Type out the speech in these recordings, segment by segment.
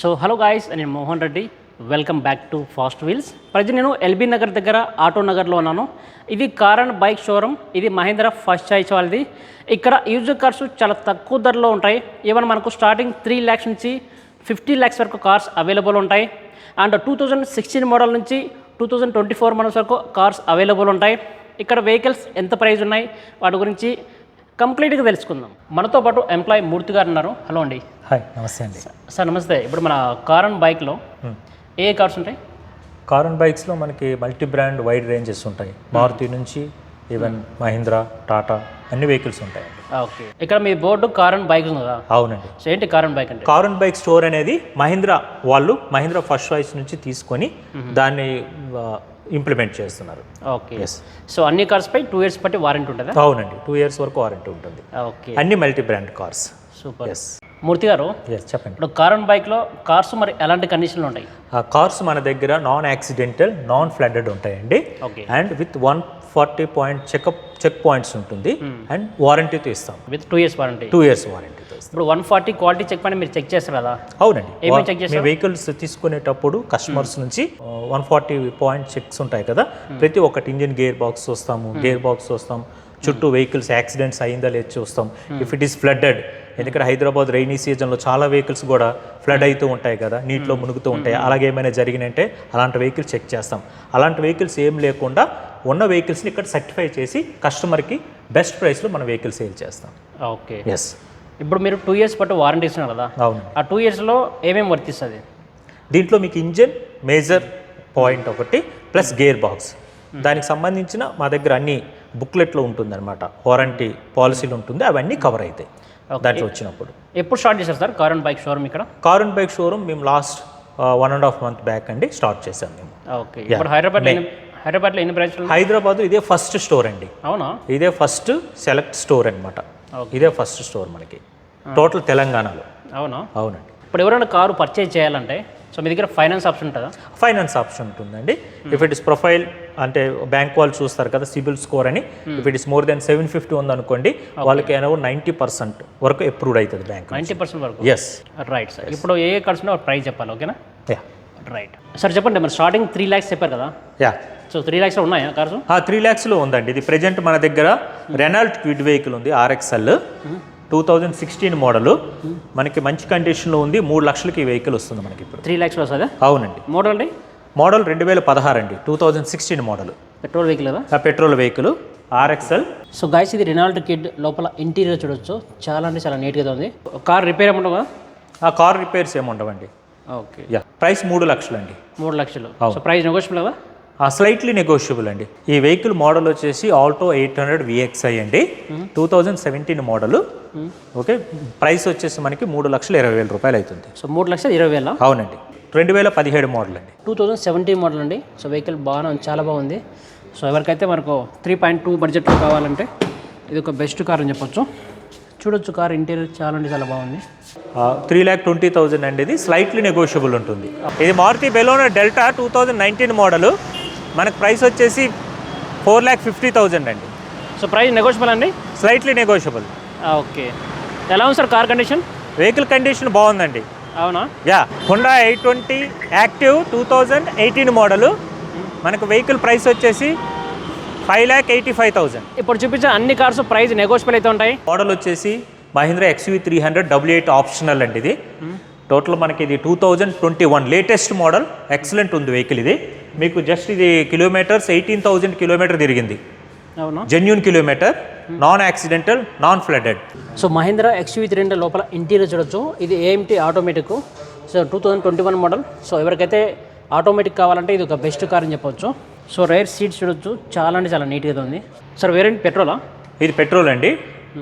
So hello guys నేను Mohan Reddy. Welcome back to Fast Wheels present నేను LB Nagar దగ్గర auto నగర్లో ఉన్నాను. ఇది కార్ అండ్ బైక్ షోరూమ్. ఇది మహేంద్ర ఫస్ట్ చాయిస్ వాళ్ళది. ఇక్కడ యూజ్ కార్స్ చాలా తక్కువ ధరలో ఉంటాయి. ఈవెన్ మనకు స్టార్టింగ్ త్రీ ల్యాక్స్ నుంచి ఫిఫ్టీ ల్యాక్స్ వరకు కార్స్ అవైలబుల్ ఉంటాయి. And two thousand sixteen model నుంచి two thousand twenty four models వరకు కార్స్ అవైలబుల్ ఉంటాయి. ఇక్కడ వెహికల్స్ ఎంత ప్రైస్ ఉన్నాయి? వాటి గురించి కంప్లీట్గా తెలుసుకుందాం. మనతో పాటు ఎంప్లాయీ మూర్తి గారు ఉన్నారు. హలో అండి. హాయ్ నమస్తే అండి. సార్ నమస్తే. ఇప్పుడు మన కార్ అండ్ బైక్లో ఏ కార్స్ ఉంటాయి? కార్ అండ్ బైక్స్లో మనకి మల్టీ బ్రాండ్ వైడ్ రేంజెస్ ఉంటాయి. మారుతి నుంచి ఈవెన్ మహీంద్రా టాటా అన్ని వెహికల్స్ ఉంటాయండి ఓకే. ఇక్కడ మీ బోర్డు కార్ అండ్ బైక్ కదా అవునండి. సో ఏంటి కార్ అండ్ బైక్ అంటే? కార్ అండ్ బైక్ స్టోర్ అనేది మహీంద్రా వాళ్ళు మహీంద్రా ఫస్ట్ చాయిస్ నుంచి తీసుకొని దాన్ని ఇంప్లిమెంట్ చేస్తున్నారు. ఓకే. సో అన్ని కార్స్ పై టూ ఇయర్స్ బట్టి వారంటీ ఉంటుందా? అవునండి. టూ ఇయర్స్ వరకు వారంటీ ఉంటుంది. ఓకే. అన్ని multi brand cars. Super. Yes Murthy garu చెప్పండి. ఇప్పుడు కార్ అండ్ బైక్లో కార్స్ మరి ఎలాంటి కండిషన్లు ఉంటాయి? ఆ కార్స్ మన దగ్గర నాన్ యాక్సిడెంటల్ నాన్ ఫ్లడెడ్ ఉంటాయండి. Okay and with one forty point checkup check points ఉంటుంది. అండ్ వారంటీతో ఇస్తాం. With two years warranty two years ఇస్తాం. ఇప్పుడు వన్ ఫార్టీ క్వాలిటీ చెక్ పైన మీరు చెక్ చేస్తారు కదా? అవునండి. ఏమేమి check చేస్తారు? మీ వెహికల్స్ తీసుకునేటప్పుడు కస్టమర్స్ నుంచి వన్ ఫార్టీ పాయింట్ చెక్స్ ఉంటాయి కదా? ప్రతి ఒక్కటి ఇంజిన్ గేర్ బాక్స్ చూస్తాము గేర్ బాక్స్ చూస్తాం చుట్టూ వెహికల్స్ యాక్సిడెంట్స్ అయిందా లేదు చూస్తాం. ఇఫ్ ఇట్ ఈస్ ఫ్లడ్డెడ్ ఎందుకంటే హైదరాబాద్ రైనీ సీజన్లో చాలా వెహికల్స్ కూడా ఫ్లడ్ అవుతూ ఉంటాయి కదా నీటిలో మునుగుతూ ఉంటాయి. అలాగే ఏమైనా జరిగినంటే అలాంటి వెహికల్స్ చెక్ చేస్తాం. అలాంటి వెహికల్స్ ఏం లేకుండా ఉన్న వెహికల్స్ని ఇక్కడ సర్టిఫై చేసి కస్టమర్కి బెస్ట్ ప్రైస్లో మన వెహికల్ సేల్ చేస్తాం. ఓకే ఎస్ ఇప్పుడు మీరు టూ ఇయర్స్ బట్టి వారంటీ ఇస్తున్నారు కదా అవును. ఆ టూ ఇయర్స్లో ఏమేమి వర్తిస్తుంది? దీంట్లో మీకు ఇంజన్ మేజర్ పాయింట్ ఒకటి ప్లస్ గేర్ బాక్స్ దానికి సంబంధించిన మా దగ్గర అన్ని బుక్లెట్లో ఉంటుందన్నమాట. వారంటీ పాలసీలు ఉంటుంది అవన్నీ కవర్ అవుతాయి దాంట్లో వచ్చినప్పుడు. ఎప్పుడు స్టార్ట్ చేశారు sir car and bike showroom ఇక్కడ? కార్ అండ్ బైక్ షోరూమ్ మేము last one and half month back అండి స్టార్ట్ చేసాం మేము. ఓకే ఇప్పుడు హైదరాబాద్లో ఎన్ని హైదరాబాద్లో ఎన్ని బ్రాంచ్లు? హైదరాబాద్ ఇదే ఫస్ట్ స్టోర్ అండి. అవునా? ఇదే ఫస్ట్ సెలెక్ట్ స్టోర్ అనమాట ఇదే ఫస్ట్ స్టోర్ మనకి. టోటల్ తెలంగాణలో. అవునా? అవునండి. ఇప్పుడు ఎవరైనా కారు పర్చేజ్ చేయాలంటే సో మీ దగ్గర ఫైనాన్స్ ఆప్షన్ ఉంటుందా? ఫైనాన్స్ ఆప్షన్ ఉంటుందండి. ఇఫ్ ఇట్ ఇస్ ప్రొఫైల్ అంటే బ్యాంక్ వాళ్ళు చూస్తారు కదా సిబిల్ స్కోర్ అని. If it is more than seven fifty ఉందనుకోండి వాళ్ళకి అరౌండ్ నైంటీ పర్సెంట్ వరకు అప్రూవ్డ్ అవుతుంది బ్యాంక్ నైంటీ పర్సెంట్ వరకు? ఎస్ రైట్ సార్ ఇప్పుడు ఏ కార్డ్స్ ఉన్నాయో ప్రైస్ చెప్పాలి ఓకేనా? రైట్ సార్ చెప్పండి మరి స్టార్టింగ్ త్రీ ల్యాక్స్ చెప్పారు కదా? యా సో త్రీ ల్యాక్స్లో ఉన్నాయా కార్స్ త్రీ ల్యాక్స్లో ఉందండి. ఇది ప్రజెంట్ మన దగ్గర రెనాల్ట్ క్విడ్ వెహికల్ ఉంది RXL two thousand sixteen model మనకి మంచి కండిషన్లో ఉంది. మూడు లక్షలకి ఈ వెహికల్ వస్తుంది మనకి ఇప్పుడు. త్రీ ల్యాక్స్లో వస్తుందా అవునండి. మోడల్ అండి? మోడల్ రెండు వేల పదహారు అండి. Two thousand sixteen model. Petrol vehicle petrol vehicle. RXL. So guys ఇది రెనాల్డ్ కిడ్ లోపల ఇంటీరియర్ చూడొచ్చు. చాలా అంటే చాలా నీట్గా ఉంది. కార్ రిపేర్ ఏమి ఉండవు? కదా ఆ కార్ రిపేర్స్ ఏమి ఉండవండి. ఓకే. యా. ప్రైస్ మూడు లక్షలండి. మూడు లక్షలు. సో ప్రైస్ నెగోషియబుల్ ఆ స్లైట్లీ నెగోషియబుల్ అండి. ఈ వెహికల్ మోడల్ వచ్చేసి ఆల్టో ఎయిట్ హండ్రెడ్ విఎక్స్ఐ అండి. Two thousand seventeen model okay price వచ్చేసి మనకి మూడు లక్షల ఇరవై వేల రూపాయలు అవుతుంది. సో మూడు లక్షలు ఇరవై వేల? అవునండి. రెండు వేల పదిహేడు మోడల్ అండి. టూ థౌజండ్ సెవెంటీన్ మోడల్ అండి. సో వెహికల్ ఉంది చాలా బాగుంది. సో ఎవరికైతే మనకు త్రీ పాయింట్ టూ బడ్జెట్లో కావాలంటే ఇది ఒక బెస్ట్ కార్ అని చెప్పొచ్చు. చూడొచ్చు కార్ ఇంటీరియర్ చాలా అంటే చాలా బాగుంది. త్రీ ల్యాక్ ట్వంటీ థౌజండ్ అండి ఇది. స్లైట్లీ నెగోషియబుల్ ఉంటుంది. ఇది Maruti Baleno Delta two thousand nineteen model మనకు ప్రైస్ వచ్చేసి ఫోర్ ల్యాక్ ఫిఫ్టీ థౌజండ్ అండి. సో ప్రైస్ నెగోషియబుల్ అండి? Slightly negotiable okay. ఎలా ఉంది sir car condition? Vehicle condition బాగుందండి. అవునా? Yeah Hyundai eight twenty active two thousand eighteen model మనకు vehicle price వచ్చేసి five lakh eighty five thousand ఇప్పుడు చూపించే అన్ని కార్స్ ప్రైస్ నెగోషియబుల్ అయితే ఉంటాయి? మోడల్ వచ్చేసి Mahindra XUV three hundred W eight optional అండి ఇది. టోటల్ మనకి ఇది two thousand twenty one latest model excellent ఉంది వెహికల్ ఇది. మీకు జస్ట్ ఇది కిలోమీటర్స్ ఎయిటీన్ థౌజండ్ కిలోమీటర్ తిరిగింది. అవునా? Genuine kilometer non accidental non flooded so Mahindra XUV three hundred లోపల ఇంటీరియర్ చూడొచ్చు. ఇది AMT automatic so two thousand twenty one model so ఎవరికైతే ఆటోమేటిక్ కావాలంటే ఇది ఒక బెస్ట్ కార్ అని చెప్పొచ్చు. సో రైర్ సీట్స్ చూడొచ్చు. చాలా అంటే చాలా నీట్గా ఉంది. సార్ వేరేంటి పెట్రోలా ఇది పెట్రోల్ అండి.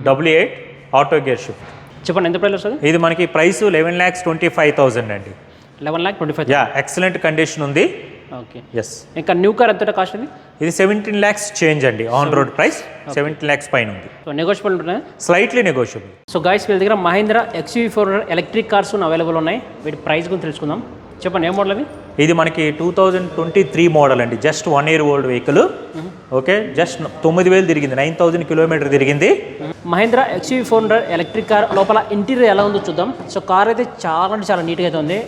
W eight auto gear shift చెప్పండి ఎంత ప్రైస్ వస్తుంది? ఇది మనకి price eleven lakhs twenty five thousand అండి. Eleven lakh twenty five yeah excellent condition ఉంది. ఓకే. ఎస్ ఇంకా న్యూ కార్ ఎంత కాస్ట్ ఇది? ఇది సెవెంటీన్ ల్యాక్స్ చేంజ్ అండి on road price seventeen lakhs పైన ఉంది. సో నెగోషియబుల్ ఉంటున్నాయి స్లైట్లీ నెగోషియబుల్ సో గాయస్ వీళ్ళ దగ్గర Mahindra XUV four electric cars available ఉన్నాయి. వీటి ప్రైస్ గురించి తెలుసుకుందాం. చెప్పండి ఏ మోడల్ అది ఇది మనకి two thousand twenty three model అండి. Just one year old vehicle okay just తొమ్మిది వేలు తిరిగింది. నైన్ థౌజండ్ కిలోమీటర్ తిరిగింది. Mahindra XUV four hundred electric car లోపల ఇంటీరియర్ ఎలా ఉందో చూద్దాం. సో కార్ అయితే చాలా అంటే చాలా నీట్గా అయితే ఉంది.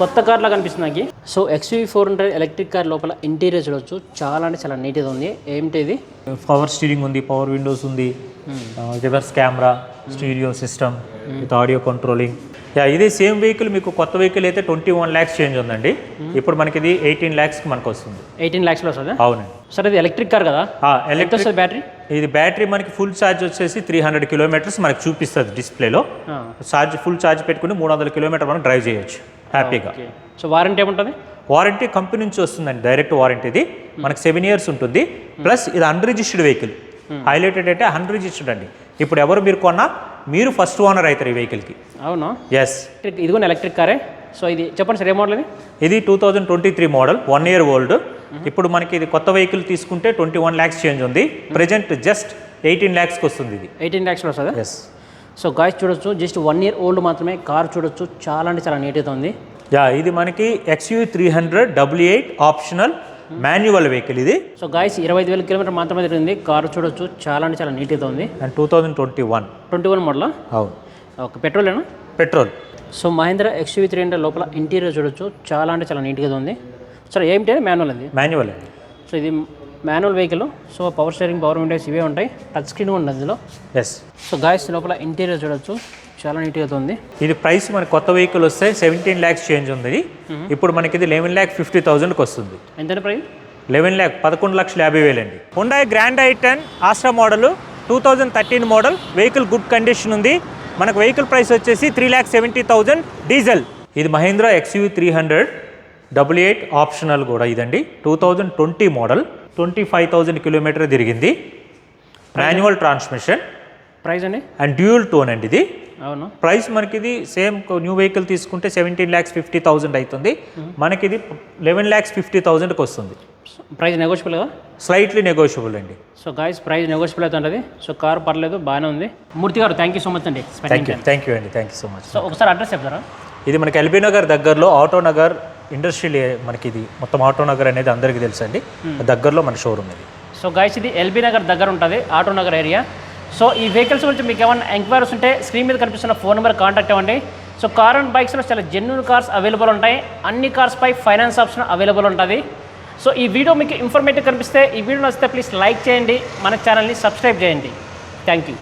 కొత్త కార్ లాగా అనిపిస్తుంది నాకు. So XUV four hundred electric car లోపల ఇంటీరియర్ చూడొచ్చు. చాలా అంటే చాలా నీట్గా ఉంది. ఏంటి ఇది? పవర్ స్టీరింగ్ ఉంది పవర్ విండోస్ ఉంది. Reverse camera stereo system with audio controlling yeah ఇదే సేమ్ వెహికల్ మీకు కొత్త వెహికల్ అయితే ట్వంటీ వన్ ల్యాక్స్ చేంజ్ ఉందండి. ఇప్పుడు మనకి ఇది ఎయిటీన్ ల్యాక్స్కి మనకు వస్తుంది ఎయిటీన్ ల్యాక్స్లో వస్తుంది? అవునండి. సరే ఇది ఎలక్ట్రిక్ కార్ కదా? ఎలక్ట్రిక్ వస్తుంది బ్యాటరీ? ఇది బ్యాటరీ మనకి ఫుల్ ఛార్జ్ వచ్చేసి త్రీ హండ్రెడ్ కిలోమీటర్స్ మనకి చూపిస్తుంది డిస్ప్లేలో. ఛార్జ్ ఫుల్ ఛార్జ్ పెట్టుకుని మూడు వందల కిలోమీటర్ మనం డ్రైవ్ చేయొచ్చు. హ్యాపీగా. సో వారంటీ ఏముంటుంది? వారంటీ కంపెనీ నుంచి వస్తుందండి డైరెక్ట్ వారంటీ ఇది. మనకి సెవెన్ ఇయర్స్ ఉంటుంది. ప్లస్ ఇది అన్రిజిస్టర్డ్ వెహికల్ హైలైటెడ్ అంటే అన్రిజిస్టర్డ్ అండి. ఇప్పుడు ఎవరు మీరు కొన్నా మీరు ఫస్ట్ ఓనర్ అవుతారు ఈ వెహికల్కి అవునా? ఎస్ ఇది కూడా ఎలక్ట్రిక్ కారే సో ఇది చెప్పండి సార్ ఏ మోడల్ ఇది? ఇది two thousand twenty three model one year old ఇప్పుడు మనకి ఇది కొత్త వెహికల్ తీసుకుంటే ట్వంటీ వన్ ల్యాక్స్ చేంజ్ ఉంది ప్రజెంట్ జస్ట్ ఎయిటీన్ ల్యాక్స్కి వస్తుంది ఇది. ఎయిటీన్ ల్యాక్స్లో వస్తుంది? ఎస్ సో గాయస్ చూడొచ్చు జస్ట్ వన్ ఇయర్ ఓల్డ్ మాత్రమే కార్ చూడొచ్చు. చాలా అంటే చాలా నీట్గా ఉంది. యా ఇది మనకి XUV three hundred W eight optional manual vehicle ఇది. సో గాయస్ ఇరవై ఐదు వేల కిలోమీటర్ మాత్రమే తిరిగింది. కారు చూడొచ్చు చాలా అంటే చాలా నీట్గా ఉంది. And two thousand twenty one twenty one model అవును. Okay పెట్రోలేనా petrol. So Mahindra XUV three hundred లోపల ఇంటీరియర్ చూడొచ్చు చాలా అంటే చాలా నీట్గా ఉంది. సరే ఏమిటి మాన్యువల్ అది? మాన్యువల్ అండి సో ఇది manual vehicle so power steering power windows ఇవే ఉంటాయి. టచ్ స్క్రీన్ ఉంది అందులో ఎస్ సో గాయస్ లోపల ఇంటీరియర్ చూడొచ్చు. చాలా నీట్గా ఉంది. ఇది ప్రైస్ మనకి కొత్త వెహికల్ వస్తే సెవెంటీన్ ల్యాక్స్ చేంజ్ ఉంది. ఇప్పుడు మనకి ఇది లెవెన్ ల్యాక్ ఫిఫ్టీ థౌజండ్కి వస్తుంది. ఎంత ప్రైస్ లెవెన్ ల్యాక్ పదకొండు లక్షల యాభై వేలండి Hyundai grand i ten Asta model two thousand thirteen model vehicle good condition ఉంది. మనకు వెహికల్ ప్రైస్ వచ్చేసి three lakh seventy thousand diesel ఇది Mahindra XUV three hundred double eight optional కూడా ఇదండి. Two thousand twenty model twenty five thousand kilometer తిరిగింది manual transmission price అండి? And dual tone అండి ఇది. అవును. ప్రైస్ మనకి ఇది సేమ్ న్యూ వెహికల్ తీసుకుంటే సెవెంటీన్ ల్యాక్స్ ఫిఫ్టీ థౌజండ్ అవుతుంది మనకి ఇది లెవెన్ ల్యాక్స్ ఫిఫ్టీ థౌజండ్కి వస్తుంది. ప్రైస్ నెగోషియబుల్ కదా? స్లైట్లీ నెగోషియబుల్ అండి. సో గాయస్ ప్రైస్ నెగోషియబుల్ అయితే ఉంటుంది. సో కార్ పర్లేదు బాగానే ఉంది. మూర్తి గారు థ్యాంక్ యూ సో మచ్ అండి. థ్యాంక్ యూ థ్యాంక్ యూ అండి thank you so much so ఒకసారి అడ్రస్ చెప్తారా? ఇది మనకి ఎల్బీ నగర్ దగ్గరలో ఆటో నగర్ ఇండస్ట్రియల్ మనకి ఇది మొత్తం ఆటో నగర్ అనేది అందరికీ తెలుసు అండి దగ్గరలో మన షోరూమ్ ఇది. సో గాయస్ ఇది ఎల్బీ నగర్ దగ్గర ఉంటుంది ఆటో నగర్ ఏరియా. సో ఈ వెహికల్స్ గురించి మీకు ఏమైనా ఎంక్వైరీస్ ఉంటే స్క్రీన్ మీద కనిపిస్తున్న ఫోన్ నెంబర్ కాంటాక్ట్ అవ్వండి. సో కార్ అండ్ బైక్స్లో చాలా జెన్యున్ కార్స్ అవైలబుల్ ఉంటాయి. అన్ని కార్స్ పై ఫైనాన్స్ ఆప్షన్ అవైలబుల్ ఉంటుంది. సో ఈ వీడియో మీకు ఇన్ఫర్మేటివ్ కనిపిస్తే ఈ వీడియో నచ్చితే ప్లీజ్ లైక్ చేయండి. మన ఛానల్ని సబ్స్క్రైబ్ చేయండి. Thank you